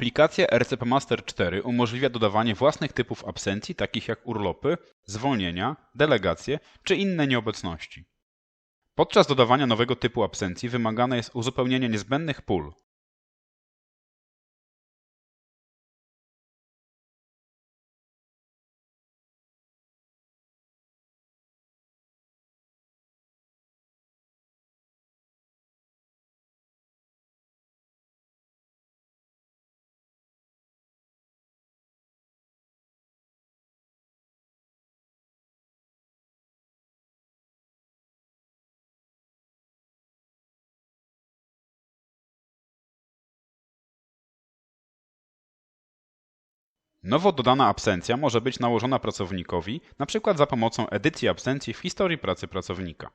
Aplikacja RCP Master 4 umożliwia dodawanie własnych typów absencji, takich jak urlopy, zwolnienia, delegacje czy inne nieobecności. Podczas dodawania nowego typu absencji wymagane jest uzupełnienie niezbędnych pól. Nowo dodana absencja może być nałożona pracownikowi, np. za pomocą edycji absencji w historii pracy pracownika.